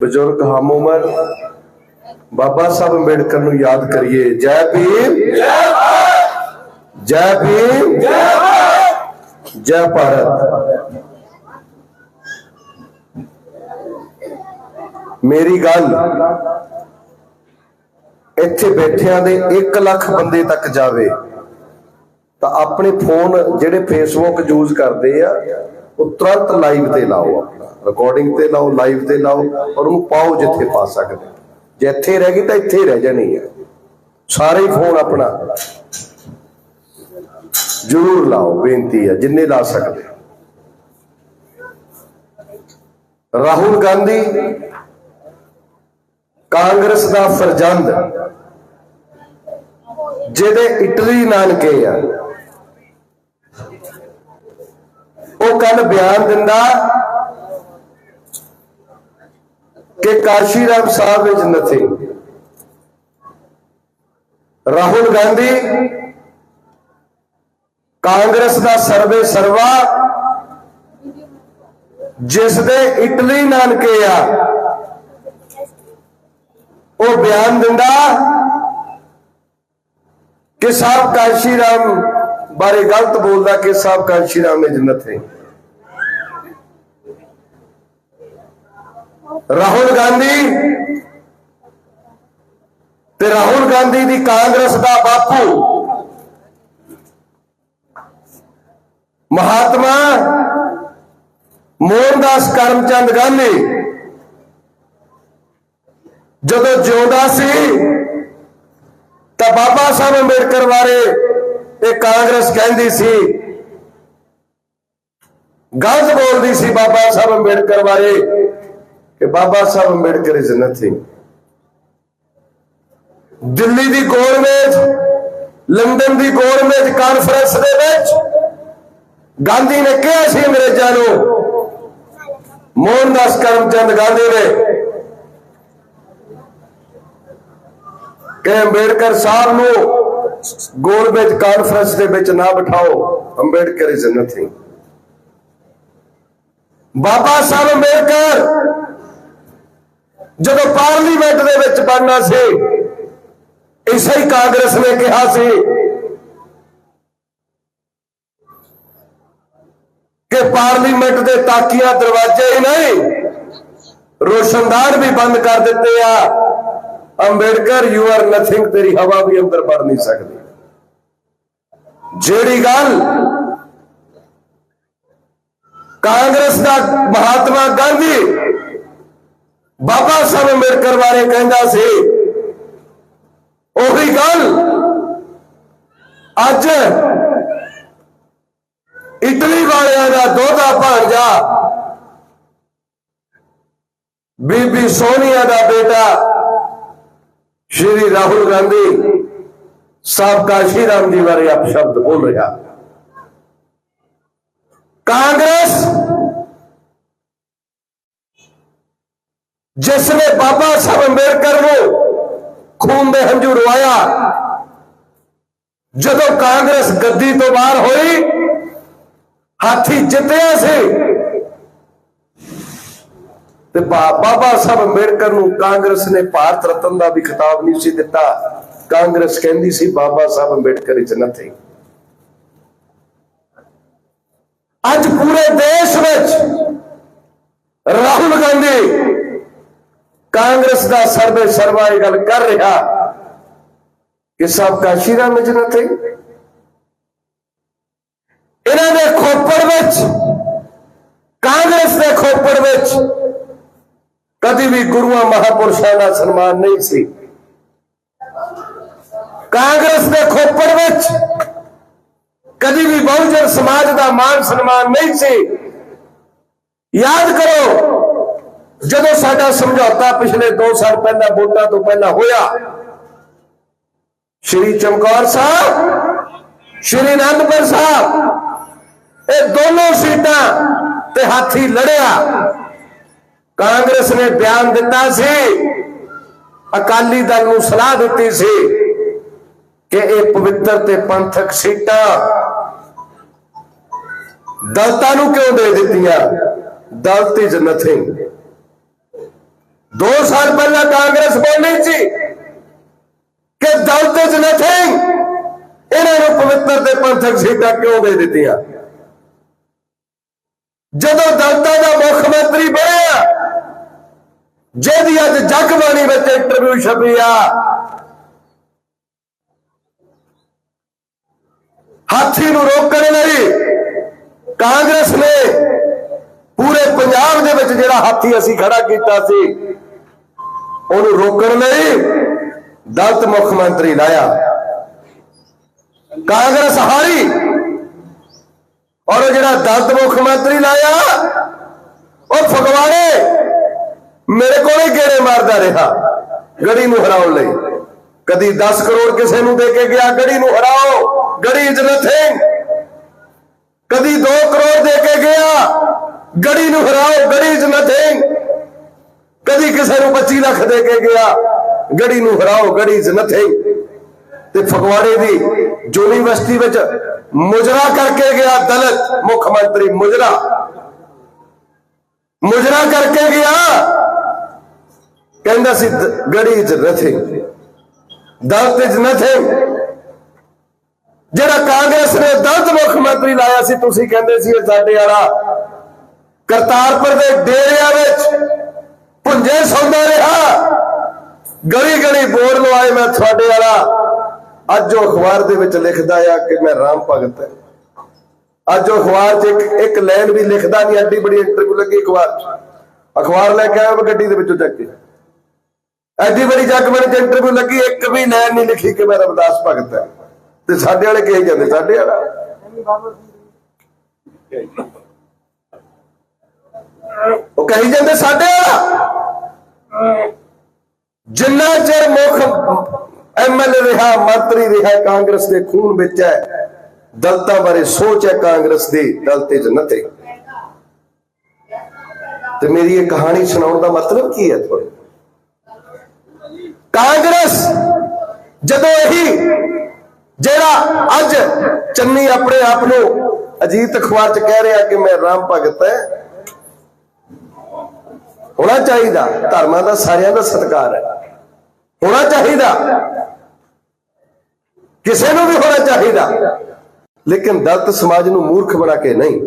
ਬਜ਼ੁਰਗ ਹਮ ਉਮਰ, ਬਾਬਾ ਸਾਹਿਬ ਅੰਬੇਡਕਰ ਨੂੰ ਯਾਦ ਕਰੀਏ। ਜੈ ਭੀਮ। ਜੈ ਭਾਰਤ ਜੈ ਭੀਮ। ਜੈ ਭਾਰਤ। ਜੈ ਭਾਰਤ ਮੇਰੀ ਗੱਲ, ਇੱਥੇ ਬੈਠਿਆਂ ਦੇ 1 ਲੱਖ ਬੰਦੇ ਤੱਕ ਜਾਵੇ, ਤਾਂ ਆਪਣੇ ਫੋਨ ਜਿਹੜੇ ਫੇਸਬੁੱਕ ਯੂਜ਼ ਕਰਦੇ ਆ ਉਹ ਤੁਰੰਤ ਲਾਈਵ ਤੇ ਲਾਓ ਆਪਣਾ। ਰਿਕਾਰਡਿੰਗ ਤੇ ਲਾਓ, ਲਾਈਵ ਤੇ ਲਾਓ ਔਰ ਉਹਨੂੰ ਪਾਓ ਜਿੱਥੇ ਪਾ ਸਕਦੇ। ਜੇ ਇੱਥੇ ਰਹਿ ਗਈ ਤਾਂ ਇੱਥੇ ਰਹਿ ਜਾਣੀ ਹੈ ਸਾਰੇ ਹੀ ਫੋਨ ਆਪਣਾ। ਜ਼ਰੂਰ ਲਾਓ, ਬੇਨਤੀ ਹੈ ਜਿੰਨੇ ਲਾ ਸਕਦੇ। ਰਾਹੁਲ ਗਾਂਧੀ, ਕਾਂਗਰਸ ਦਾ ਫਰਜ਼ੰਦ, ਜਿਹਦੇ ਇਟਲੀ ਨਾਨਕੇ ਆ। ਉਹ ਕੱਲ ਬਿਆਨ ਦਿੰਦਾ ਕਿ ਕਾਸ਼ੀ ਰਾਮ ਸਾਹਿਬ ਵਿੱਚ ਨਥਿੰਗ ਰਾਹੁਲ ਗਾਂਧੀ, ਕਾਂਗਰਸ ਦਾ ਸਰਵੇ ਸਰਵਾ, ਜਿਸ ਦੇ ਇਟਲੀ ਨਾਨਕੇ ਆ, ਉਹ ਬਿਆਨ ਦਿੰਦਾ ਕਿ ਸਾਹਿਬ ਕਾਸ਼ੀ ਰਾਮ ਬਾਰੇ ਗਲਤ ਬੋਲਦਾ ਕਿ ਸਭ ਕਾਸ਼ੀ ਰਾਮ ਵਿੱਚ ਨਥਿੰਗ ਰਾਹੁਲ ਗਾਂਧੀ ਤੇ ਰਾਹੁਲ ਗਾਂਧੀ ਦੀ ਕਾਂਗਰਸ ਦਾ ਬਾਪੂ ਮਹਾਤਮਾ ਮੋਹਨਦਾਸ ਕਰਮਚੰਦ ਗਾਂਧੀ ਜਦੋਂ ਜਿਉਂਦਾ ਸੀ ਤਾਂ ਬਾਬਾ ਸਾਹਿਬ ਅੰਬੇਡਕਰ ਬਾਰੇ ਇਹ ਕਾਂਗਰਸ ਕਹਿੰਦੀ ਸੀ, ਗਲਤ ਬੋਲਦੀ ਸੀ ਬਾਬਾ ਸਾਹਿਬ ਅੰਬੇਡਕਰ ਬਾਰੇ, ਕਿ ਬਾਬਾ ਸਾਹਿਬ ਅੰਬੇਡਕਰ ਇਜ਼ ਨਥਿੰਗ ਦਿੱਲੀ ਦੀ ਗੌਰਮੈਂਟ ਲੰਡਨ ਦੀ ਗੌਰਮੈਂਟ ਕਾਨਫਰੰਸ ਦੇ ਵਿੱਚ ਗਾਂਧੀ ਨੇ ਕਿਹਾ ਸੀ ਅੰਗਰੇਜ਼ਾਂ ਨੂੰ, ਮੋਹਨਦਾਸ ਕਰਮਚੰਦ ਗਾਂਧੀ ਨੇ ਕਿ ਅੰਬੇਡਕਰ ਸਾਹਿਬ ਨੂੰ ਗੌਰਮੈਂਟ ਕਾਨਫਰੰਸ ਦੇ ਵਿੱਚ ਨਾ ਬਿਠਾਓ, ਅੰਬੇਡਕਰ ਇਜ਼ ਨਥਿੰਗ ਬਾਬਾ ਸਾਹਿਬ ਅੰਬੇਡਕਰ, ਜਦੋਂ ਪਾਰਲੀਮੈਂਟ ਦੇ ਵਿੱਚ ਬਣਨਾ ਸੀ, ਇਸੇ ਹੀ ਕਾਂਗਰਸ ਨੇ ਕਿਹਾ ਸੀ ਕਿ ਪਾਰਲੀਮੈਂਟ ਦੇ ਤਾਕੀਆਂ ਦਰਵਾਜ਼ੇ ਹੀ ਨਹੀਂ, ਰੋਸ਼ਨਦਾਨ ਵੀ ਬੰਦ ਕਰ ਦਿੱਤੇ ਆ। ਅੰਬੇਡਕਰ ਯੂ ਆਰ ਨਥਿੰਗ ਤੇਰੀ ਹਵਾ ਵੀ ਅੰਦਰ ਵੜ ਨਹੀਂ ਸਕਦੀ। ਜਿਹੜੀ ਗੱਲ ਕਾਂਗਰਸ ਦਾ ਮਹਾਤਮਾ ਗਾਂਧੀ ਬਾਬਾ ਸਾਹਿਬ ਅੰਬੇਡਕਰ ਬਾਰੇ ਕਹਿੰਦਾ ਸੀ, ਉਹੀ ਗੱਲ ਅੱਜ ਇਟਲੀ ਵਾਲਿਆਂ ਦਾ ਦੋਦਾ ਭਾਂਜਾ ਬੀਬੀ ਸੋਨੀਆ ਦਾ ਬੇਟਾ ਸ਼੍ਰੀ ਰਾਹੁਲ ਗਾਂਧੀ ਸਾਬਕਾ ਰਾਮ ਜੀ ਬਾਰੇ ਆਪ ਸ਼ਬਦ ਬੋਲ ਰਿਹਾ। ਕਾਂਗਰਸ ਜਿਸ ਨੇ ਬਾਬਾ ਸਾਹਿਬ ਅੰਬੇਡਕਰ ਨੂੰ ਖੂਨ ਦੇ ਹੰਝੂ ਰਵਾਇਆ ਜਦੋਂ ਕਾਂਗਰਸ ਗੱਦੀ ਤੋਂ ਬਾਹਰ ਹੋਈ, ਹਾਥੀ ਜਿੱਤਿਆ ਸੀ ਤੇ ਬਾਬਾ ਸਾਹਿਬ ਅੰਬੇਡਕਰ ਨੂੰ ਕਾਂਗਰਸ ਨੇ ਭਾਰਤ ਰਤਨ ਦਾ ਵੀ ਖਿਤਾਬ ਨਹੀਂ ਸੀ ਦਿੱਤਾ। ਕਾਂਗਰਸ ਕਹਿੰਦੀ ਸੀ ਬਾਬਾ ਸਾਹਿਬ ਅੰਬੇਡਕਰ ਇਜ਼ ਨਥਿੰਗ ਅੱਜ ਪੂਰੇ ਦੇਸ਼ ਵਿੱਚ ਰਾਹੁਲ ਗਾਂਧੀ ਕਾਂਗਰਸ ਦਾ ਸਰਵੇ ਸਰਵਾ ਇਹ ਗੱਲ ਕਰ ਰਿਹਾ ਕਿ ਸਭ ਕਾਸ਼ੀਰਾ ਵਿੱਚ ਨਥਿੰਗ ਇਹਨਾਂ ਦੇ ਖੋਪੜ ਵਿੱਚ, ਕਾਂਗਰਸ ਦੇ ਖੋਪੜ ਵਿੱਚ ਕਦੀ ਵੀ ਗੁਰੂਆਂ ਮਹਾਪੁਰਸ਼ਾਂ ਦਾ ਸਨਮਾਨ ਨਹੀਂ ਸੀ ਕਾਂਗਰਸ ਦੇ ਖੋਪੜ ਵਿੱਚ ਕਦੀ ਵੀ ਬਹੁਜਨ ਸਮਾਜ ਦਾ ਮਾਨ ਸਨਮਾਨ ਨਹੀਂ ਸੀ ਯਾਦ ਕਰੋ ਜਦੋਂ ਸਾਡਾ ਸਮਝੌਤਾ ਪਿਛਲੇ 2 ਸਾਲ ਪਹਿਲਾਂ ਵੋਟਾਂ ਤੋਂ ਪਹਿਲਾਂ ਹੋਇਆ ਸ਼੍ਰੀ ਚਮਕੌਰ ਸਾਹਿਬ ਸ਼੍ਰੀ ਅਨੰਦਪੁਰ ਸਾਹਿਬ ਇਹ ਦੋਨੋਂ ਸੀਟਾਂ ਤੇ ਹਾਥੀ ਲੜਿਆ ਕਾਂਗਰਸ ਨੇ ਬਿਆਨ ਦਿੱਤਾ ਸੀ। ਅਕਾਲੀ ਦਲ ਨੂੰ ਸਲਾਹ ਦਿੱਤੀ ਸੀ ਕਿ ਇਹ ਪਵਿੱਤਰ ਤੇ ਪੰਥਕ ਸੀਟਾਂ ਦਲਤਾਂ ਨੂੰ ਕਿਉਂ ਦੇ ਦਿੱਤੀਆਂ? ਦਲਤ ਇਜ਼ ਨਥਿੰਗ 2 ਸਾਲ ਪਹਿਲਾਂ ਕਾਂਗਰਸ ਬੋਲੀ ਸੀ ਕਿ ਦਲਤ ਇਜ਼ ਨਥਿੰਗ ਇਹਨਾਂ ਨੂੰ ਪਵਿੱਤਰ ਤੇ ਪੰਥਕ ਸੀਟਾਂ ਕਿਉਂ ਦੇ ਦਿੱਤੀਆਂ? ਜਦੋਂ ਦਲਤਾਂ ਦਾ ਮੁੱਖ ਮੰਤਰੀ ਬਣਿਆ, ਜਿਹਦੀ ਅੱਜ ਜਗਬਾਣੀ ਵਿੱਚ ਇੰਟਰਵਿਊ ਛਪੀ ਆ, ਹਾਥੀ ਨੂੰ ਰੋਕਣ ਲਈ ਕਾਂਗਰਸ ਨੇ ਪੂਰੇ ਪੰਜਾਬ ਦੇ ਵਿੱਚ ਜਿਹੜਾ ਹਾਥੀ ਅਸੀਂ ਖੜਾ ਕੀਤਾ ਸੀ, ਉਹਨੂੰ ਰੋਕਣ ਲਈ ਦਲਤ ਮੁੱਖ ਮੰਤਰੀ ਲਾਇਆ। ਕਾਂਗਰਸ ਹਾਰੀ ਔਰ ਉਹ ਜਿਹੜਾ ਦਲਿਤ ਮੁੱਖ ਮੰਤਰੀ ਲਾਇਆ, ਉਹ ਫਗਵਾੜੇ ਮੇਰੇ ਕੋਲੇ ਗੇੜੇ ਮਾਰਦਾ ਰਿਹਾ, ਗੜੀ ਨੂੰ ਹਰਾਉਣ ਲਈ। ਕਦੀ 10 ਕਰੋੜ ਕਿਸੇ ਨੂੰ ਦੇ ਕੇ ਗਿਆ, ਗੜੀ ਨੂੰ ਹਰਾਓ, ਗੜੀ ਇਜ਼ ਨਥਿੰਗ ਕਦੀ 2 ਕਰੋੜ ਦੇ ਕੇ ਗਿਆ, ਗੜੀ ਨੂੰ ਹਰਾਓ, ਗੜੀ ਇਜ਼ ਨਥਿੰਗ ਕਦੀ ਕਿਸੇ ਨੂੰ 25 ਲੱਖ ਦੇ ਕੇ ਗਿਆ, ਗੜੀ ਨੂੰ ਹਰਾਓ, ਗੜੀ ਇਜ਼ ਨਥਿੰਗ ਤੇ ਫਗਵਾੜੇ ਦੀ ਯੂਨੀਵਰਸਿਟੀ ਵਿੱਚ ਮੁਜਰਾ ਕਰਕੇ ਗਿਆ ਦਲਿਤ ਮੁੱਖ ਮੰਤਰੀ ਮੁਜਰਾ। ਮੁਜਰਾ ਕਰਕੇ ਗਿਆ। ਕਹਿੰਦਾ ਸੀ, ਦ- ਗੜੀ is nothing Dalit is nothing ਜਿਹੜਾ ਕਾਂਗਰਸ ਨੇ ਦਲਤ ਮੁੱਖ ਮੰਤਰੀ ਲਾਇਆ ਸੀ, ਤੁਸੀਂ ਕਹਿੰਦੇ ਸੀ ਸਾਡੇ ਵਾਲਾ। ਕਰਤਾਰਪੁਰ ਦੇ ਡੇਰਿਆਂ ਵਿੱਚ ਭੁੰਜੇ ਸੌਂਦਾ ਰਿਹਾ। ਗਲੀ ਗਲੀ ਬੋਰਡ ਲਵਾਏ ਮੈਂ ਤੁਹਾਡੇ ਵਾਲਾ। ਅੱਜ ਉਹ ਅਖਬਾਰ ਦੇ ਵਿੱਚ ਲਿਖਦਾ ਆ ਕਿ ਮੈਂ ਰਾਮ ਭਗਤ ਹਾਂ। ਅੱਜ ਉਹ ਅਖਬਾਰ 'ਚ ਇੱਕ ਲਾਈਨ ਵੀ ਲਿਖਦਾ ਨਹੀਂ ਐਡੀ ਬੜੀ ਇੰਟਰਵਿਊ ਲੱਗੀ ਅਖਬਾਰ 'ਚ। ਅਖਬਾਰ ਲੈ ਕੇ ਆਇਆ ਮੈਂ ਗੱਡੀ ਦੇ ਵਿੱਚੋਂ ਚੱਕ ਕੇ। ਐਡੀ ਬੜੀ ਜੱਗ ਚ ਇੰਟਰਵਿਊ ਲੱਗੀ, ਇੱਕ ਵੀ ਲਾਈਨ ਨਹੀਂ ਲਿਖੀ ਕਿ ਮੈਂ ਰਵਿਦਾਸ ਭਗਤ ਹਾਂ। ਤੇ ਸਾਡੇ ਵਾਲੇ ਕਹੀ ਜਾਂਦੇ? ਸਾਡੇ ਵਾਲਾ? ਉਹ ਕਹੀ ਜਾਂਦੇ, ਸਾਡੇ ਵਾਲਾ? ਜਿੰਨਾ ਚਿਰ ਮੁੱਖ ਐਮਐਲਏ ਰਿਹਾ, ਮੰਤਰੀ ਰਿਹਾ, ਕਾਂਗਰਸ ਦੇ ਖੂਨ ਵਿੱਚ ਹੈ। ਦਲਤਾਂ ਬਾਰੇ ਸੋਚ ਹੈ ਕਾਂਗਰਸ ਦੀ, ਦਲਤੇ ਜਨਤੇ ਤੇ ਮੇਰੀ ਇਹ ਕਹਾਣੀ ਸੁਣਾਉਣ ਦਾ ਮਤਲਬ ਕੀ ਹੈ ਤੁਹਾਨੂੰ ਕਾਂਗਰਸ ਜਦੋਂ ਇਹੀ ਜਿਹੜਾ ਅੱਜ ਚੰਨੀ ਆਪਣੇ ਆਪ ਨੂੰ ਅਜੀਤ ਅਖਬਾਰ ਚ ਕਹਿ ਰਿਹਾ ਕਿ ਮੈਂ ਰਾਮ ਭਗਤ ਹੈ, ਹੋਣਾ ਚਾਹੀਦਾ, ਧਰਮਾਂ ਦਾ ਸਾਰਿਆਂ ਦਾ ਸਤਿਕਾਰ ਹੈ। ਹੋਣਾ ਚਾਹੀਦਾ। ਕਿਸੇ ਨੂੰ ਵੀ ਹੋਣਾ ਚਾਹੀਦਾ। ਲੇਕਿਨ ਦਲਤ ਸਮਾਜ ਨੂੰ ਮੂਰਖ ਬਣਾ ਕੇ ਨਹੀਂ।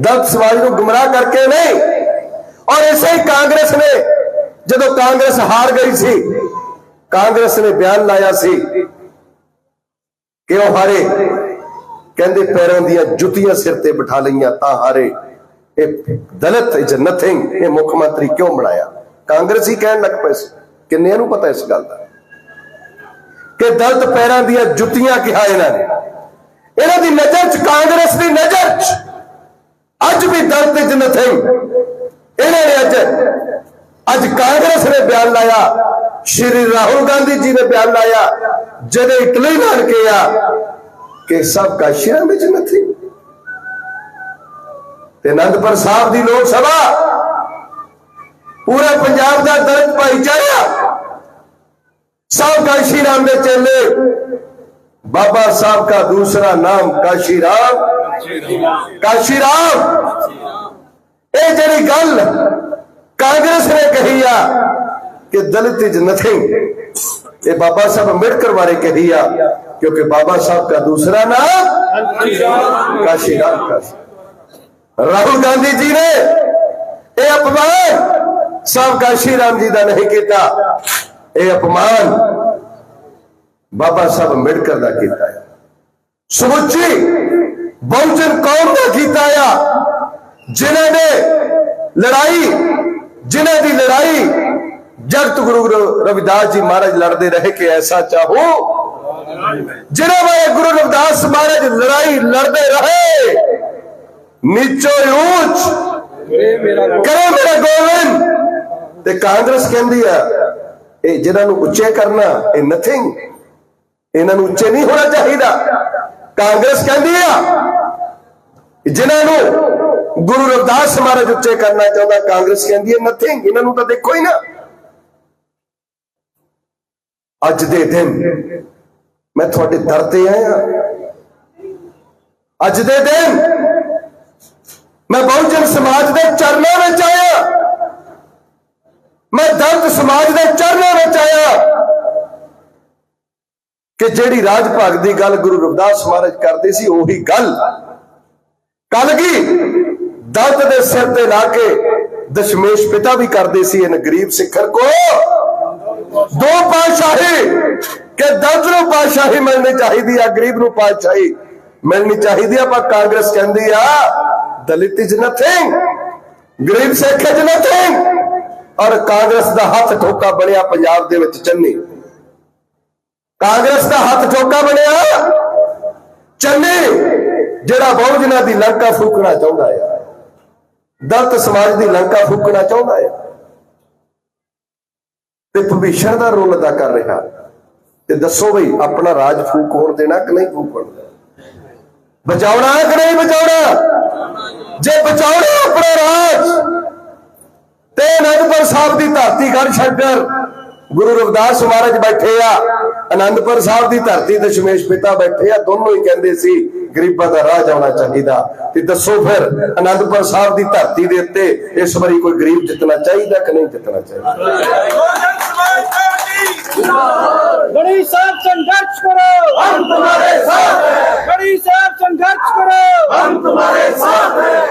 ਦਲਤ ਸਮਾਜ ਨੂੰ ਗੁੰਮਰਾਹ ਕਰਕੇ ਨਹੀਂ। ਔਰ ਇਸੇ ਹੀ ਕਾਂਗਰਸ ਨੇ, ਜਦੋਂ ਕਾਂਗਰਸ ਹਾਰ ਗਈ ਸੀ, ਕਾਂਗਰਸ ਨੇ ਬਿਆਨ ਲਾਇਆ ਸੀ ਕਿ ਉਹ ਹਾਰੇ। ਕਹਿੰਦੇ ਪੈਰਾਂ ਦੀਆਂ ਜੁੱਤੀਆਂ ਸਿਰ ਤੇ ਬਿਠਾ ਲਈਆਂ ਤਾਂ ਹਾਰੇ। ਇਹ ਦਲਿਤ ਇਜ਼ ਨਥਿੰਗ ਇਹ ਮੁੱਖ ਮੰਤਰੀ ਕਿਉਂ ਬਣਾਇਆ? ਕਾਂਗਰਸ ਹੀ ਕਹਿਣ ਲੱਗ ਪਏ ਸੀ। ਕਿੰਨਿਆਂ ਨੂੰ ਪਤਾ ਇਸ ਗੱਲ ਦਾ? ਕਿ ਦਲਿਤ ਪੈਰਾਂ ਦੀਆਂ ਜੁੱਤੀਆਂ ਕਿਹਾ ਇਹਨਾਂ ਨੇ। ਇਹਨਾਂ ਦੀ ਨਜ਼ਰ 'ਚ ਕਾਂਗਰਸ ਦੀ ਨਜ਼ਰ 'ਚ। ਅੱਜ ਵੀ ਦਲਿਤ ਇਜ਼ ਨਥਿੰਗ ਇਹਨਾਂ ਨੇ ਅੱਜ ਅੱਜ ਕਾਂਗਰਸ ਨੇ ਬਿਆਨ ਲਾਇਆ। ਸ਼੍ਰੀ ਰਾਹੁਲ ਗਾਂਧੀ ਜੀ ਨੇ ਬਿਆਨ ਲਾਇਆ। ਜਦੋਂ ਇਟਲੀ ਨਾਲ ਕਿਹਾ ਕਿ ਸਭ ਕਾਸ਼ੀਆਂ ਵਿੱਚ ਨਥਿੰਗ ਤੇ ਅਨੰਦਪੁਰ ਸਾਹਿਬ ਦੀ ਲੋਕ ਸਭਾ ਪੂਰੇ ਪੰਜਾਬ ਦਾ ਦਲਿਤ ਭਾਈਚਾਰਾ ਸਭ ਕਾਸ਼ੀ ਰਾਮ ਦੇ ਚੇਲੇ ਬਾਬਾ ਸਾਹਿਬ ਦਾ ਦੂਸਰਾ ਨਾਮ ਕਾਸ਼ੀ ਰਾਮ ਕਾਸ਼ੀ ਰਾਮ ਇਹ ਜਿਹੜੀ ਗੱਲ ਕਾਂਗਰਸ ਨੇ ਕਹੀ ਆ ਕਿ ਦਲਿਤ ਇਜ਼ ਨਥਿੰਗ ਇਹ ਬਾਬਾ ਸਾਹਿਬ ਅੰਬੇਡਕਰ ਬਾਰੇ ਕਹੀ ਆ ਕਿਉਂਕਿ ਬਾਬਾ ਸਾਹਿਬ ਦਾ ਦੂਸਰਾ ਨਾਮ ਕਾਸ਼ੀ ਰਾਮ ਕਾਸ਼ੀ ਰਾਹੁਲ ਗਾਂਧੀ ਜੀ ਨੇ ਇਹ ਅਪਮਾਨ ਸਾਹਿਬ ਕਾਸ਼ੀ ਰਾਮ ਜੀ ਦਾ ਨਹੀਂ ਕੀਤਾ ਇਹ ਅਪਮਾਨ ਬਾਬਾ ਸਾਹਿਬ ਅੰਬੇਡਕਰ ਦਾ ਕੀਤਾ ਹੈ ਸਮੁੱਚੀ ਬਹੁਜਨ ਕੌਮ ਦਾ ਕੀਤਾ ਆ ਜਿਨ੍ਹਾਂ ਨੇ ਲੜਾਈ ਜਿਨ੍ਹਾਂ ਦੀ ਲੜਾਈ ਜਗਤ ਗੁਰੂ ਰ- ਰਵਿਦਾਸ ਜੀ ਮਹਾਰਾਜ ਲੜਦੇ ਰਹੇ ਕਿ ਐਸਾ ਚਾਹੋ ਜਿਨ੍ਹਾਂ ਵਾਲੇ ਗੁਰੂ ਰਵਿਦਾਸ ਮਹਾਰਾਜ ਲੜਾਈ ਲੜਦੇ ਰਹੇ ਨੀਚੋ ਉੱਚ ਕਰੇ ਮੇਰਾ ਗੋਬਿੰਦ ਤੇ ਕਾਂਗਰਸ ਕਹਿੰਦੀ ਆ, ਇਹ ਜਿਹਨਾਂ ਨੂੰ ਉੱਚੇ ਕਰਨਾ, ਇਹ ਨਥਿੰਗ ਇਹਨਾਂ ਨੂੰ ਉੱਚੇ ਨਹੀਂ ਹੋਣਾ ਚਾਹੀਦਾ। ਕਾਂਗਰਸ ਕਹਿੰਦੀ ਆ ਜਿਨ੍ਹਾਂ ਨੂੰ ਗੁਰੂ ਰਵਿਦਾਸ ਮਹਾਰਾਜ ਉੱਚੇ ਕਰਨਾ ਚਾਹੁੰਦਾ, ਕਾਂਗਰਸ ਕਹਿੰਦੀ ਹੈ ਨਥਿੰਗ ਇਹਨਾਂ ਨੂੰ ਤਾਂ ਦੇਖੋ ਹੀ ਨਾ। ਅੱਜ ਦੇ ਦਿਨ ਮੈਂ ਤੁਹਾਡੇ ਦਰ ਤੇ ਆਇਆ। ਅੱਜ ਦੇ ਦਿਨ ਮੈਂ ਬਹੁਜਨ ਸਮਾਜ ਦੇ ਚਰਨਾਂ ਵਿੱਚ ਆਇਆ। ਮੈਂ ਦਰਦ ਸਮਾਜ ਦੇ ਚਰਨਾਂ ਵਿੱਚ ਆਇਆ ਕਿ ਜਿਹੜੀ ਰਾਜ ਭਾਗ ਦੀ ਗੱਲ ਗੁਰੂ ਰਵਿਦਾਸ ਮਹਾਰਾਜ ਕਰਦੇ ਸੀ, ਉਹੀ ਗੱਲ। ਕੱਲ ਦਰਦ ਦੇ ਸਿਰ ਤੇ ਲਾ ਕੇ ਦਸ਼ਮੇਸ਼ ਪਿਤਾ ਵੀ ਕਰਦੇ ਸੀ, ਇਹਨ ਗਰੀਬ ਸਿੱਖਰ ਕੋ। ਦੋ ਪਾਤਸ਼ਾਹੀ ਕਿ ਦਰਦ ਨੂੰ ਪਾਤਸ਼ਾਹੀ ਮਿਲਣੀ ਚਾਹੀਦੀ ਆ, ਗਰੀਬ ਨੂੰ ਪਾਤਸ਼ਾਹੀ ਮਿਲਣੀ ਚਾਹੀਦੀ ਆ। ਪਰ ਕਾਂਗਰਸ ਕਹਿੰਦੀ ਆ, ਦਲਿਤ ਇਜ਼ ਨਥਿੰਗ ਗਰੀਬ ਸਿੱਖ ਇਜ਼ ਨਥਿੰਗ ਔਰ ਕਾਂਗਰਸ ਦਾ ਹੱਥ ਠੋਕਾ ਬਣਿਆ ਪੰਜਾਬ ਦੇ ਵਿੱਚ ਚੰਨੀ। ਕਾਂਗਰਸ ਦਾ ਹੱਥ ਠੋਕਾ ਬਣਿਆ ਚੰਨੀ, ਜਿਹੜਾ ਬਹੁਜਨਾਂ ਦੀ ਲੰਕਾ ਫੂਕਣਾ ਚਾਹੁੰਦਾ ਆ। ਦਲਿਤ ਸਮਾਜ ਦੀ ਲੰਕਾ ਫੂਕਣਾ ਚਾਹੁੰਦਾ ਆ। ਤੇ ਭਵਿਸ਼ਣ ਦਾ ਰੋਲ ਅਦਾ ਕਰ ਰਿਹਾ। ਤੇ ਦੱਸੋ ਬਈ, ਆਪਣਾ ਰਾਜ ਫੂਕ ਹੋਣ ਦੇਣਾ ਕਿ ਨਹੀਂ ਫੂਕਣ ਦੇਣਾ? ਬਚਾਉਣਾ ਕਿ ਨਹੀਂ ਬਚਾਉਣਾ? ਜੇ ਬਚਾਉਣਾ ਆਪਣਾ ਰਾਜ ਤੇ ਅਨੰਦਪੁਰ ਸਾਹਿਬ ਦੀ ਧਰਤੀ ਘਰ ਸ਼ੰਕਰ ਗੁਰੂ ਰਵਿਦਾਸ ਮਹਾਰਾਜ ਬੈਠੇ ਆ। ਅਨੰਦਪੁਰ ਸਾਹਿਬ ਦੀ ਧਰਤੀ ਤੇ ਸ਼ਮੇਸ਼ ਪਿਤਾ ਬੈਠੇ ਆ। ਦੋਨੋਂ ਹੀ ਕਹਿੰਦੇ ਸੀ ਗਰੀਬਾਂ ਦਾ ਰਾਹ ਜਾਣਾ ਚਾਹੀਦਾ। ਤੇ ਦੱਸੋ ਫਿਰ ਅਨੰਦਪੁਰ ਸਾਹਿਬ ਦੀ ਧਰਤੀ ਦੇ ਉੱਤੇ ਇਸ ਵਾਰੀ ਕੋਈ ਗਰੀਬ ਜਿੱਤਣਾ ਚਾਹੀਦਾ ਕਿ ਨਹੀਂ ਜਿੱਤਣਾ ਚਾਹੀਦਾ? ਗੜੀ ਸਾਹਿਬ ਸੰਘਰਸ਼ ਕਰੋ। ਹਮ ਤੁਹਾਡੇ ਸਾਥ ਹੈ। ਗੜੀ ਸਾਹਿਬ ਸੰਘਰਸ਼ ਕਰੋ। ਹਮ ਤੁਹਾਡੇ ਸਾਥ ਹੈ।